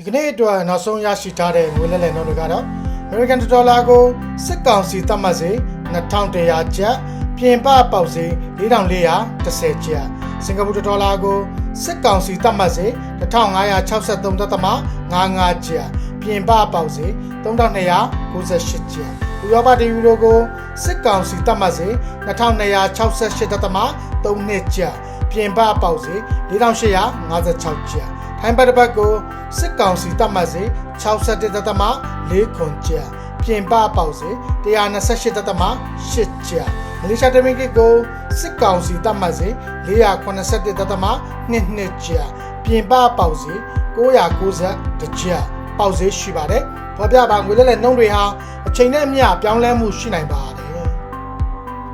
ဒီကနေ့အတွက်နောက်ဆုံးရရှိထားတဲ့ငွေလဲလှယ်နှုန်းတွေကတော့ American Dollar ကိုစစ်ကောင်စီသတ်မှတ်စေ2100ကျပ်ပြင်ပပေါက်စေ4410ကျပ်စင်ကာပူဒေါ်လာကိုစစ်ကောင်စီသတ်မှတ်စေ1563.55ကျပ်ပြင်ပပေါက်စေ3298ကျပ်ဥရောပတယူရိုကိုစစ်ကောင်စီသတ်မှတ်စေ2268.32ကျပ်ပြင်ပပေါက်စေ4856ကျပ် ထိုင်းဘတ်တစ်ပတ်ကိုစစ်ကောင်စီတတ်မှတ်စေ61.4ခွန်ကျပ်ပြင်ပပေါက်စေ128.8ကျပ်မလေးရှားတမင်ကစ်ကိုစစ်ကောင်စီတတ်မှတ်စေ481.22ကျပ်ပြင်ပပေါက်စေ990ကျပ်ပေါက်စေရှိပါတယ်ဖော်ပြပါငွေလဲလဲနှုံးတွေဟာအချိန်နဲ့အမျှပြောင်းလဲမှုရှိနိုင်ပါတယ်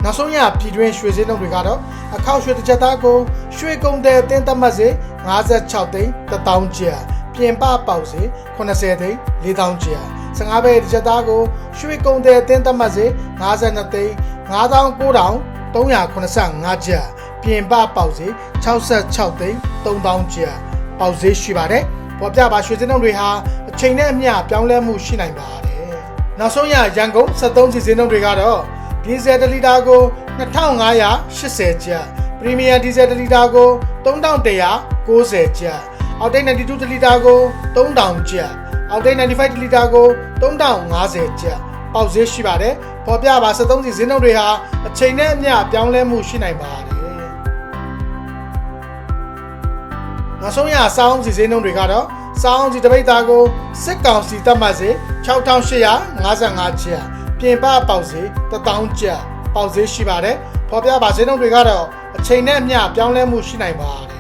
နောက်ဆုံးရပြည်တွင်းရွှေစင်းနှုန်းတွေကတော့အခောက်ရွှေတစ်ချက်သားကိုရွှေကုန်တဲ့အတင်းသတ်မှတ်စေ 56သိန်း1000ကျပ်ပြင်ပပေါက်စေ80သိန်း4000ကျပ်15ဘဲတစ်ချက်သားကိုရွှေကုန်တဲ့အတင်းသတ်မှတ်စေ52သိန်း99,385ကျပ်ပြင်ပပေါက်စေ66သိန်း3000ကျပ်ပေါက်စေရှိပါတယ်ပေါ်ပြပါရွှေစင်းနှုန်းတွေဟာအချိန်နဲ့အမျှပြောင်းလဲမှုရှိနိုင်ပါတယ်နောက်ဆုံးရရန်ကုန်73စီစင်းနှုန်းတွေကတော့ဒီဇယ်1လီတာကို2580ကျပ်ပရီမီယံဒီဇယ်1လီတာကို 3190ကျပ်အောက်တိတ်92လီတာကို3000ကျပ်အောက်တိတ်95လီတာကို3050ကျပ်ပေါက်ဈေးရှိပါတယ်ပေါ်ပြပါ73စီဈေးနှုန်းတွေဟာအချိန်နဲ့အမျှပြောင်းလဲမှုရှိနိုင်ပါတယ်နောက်ဆုံးရစောင်းစီဈေးနှုန်းတွေကတော့စောင်းစီတပိတ်သားကိုစစ်ကောင်စီတတ်မှတ်စေ6855ကျပ်ပြင်ပပေါက်စေ1000ကျပ်ပေါက်ဈေးရှိပါတယ်ဖော်ပြပါဈေးနှုန်းတွေကတော့အချိန်နဲ့အမျှပြောင်းလဲမှုရှိနိုင်ပါတယ်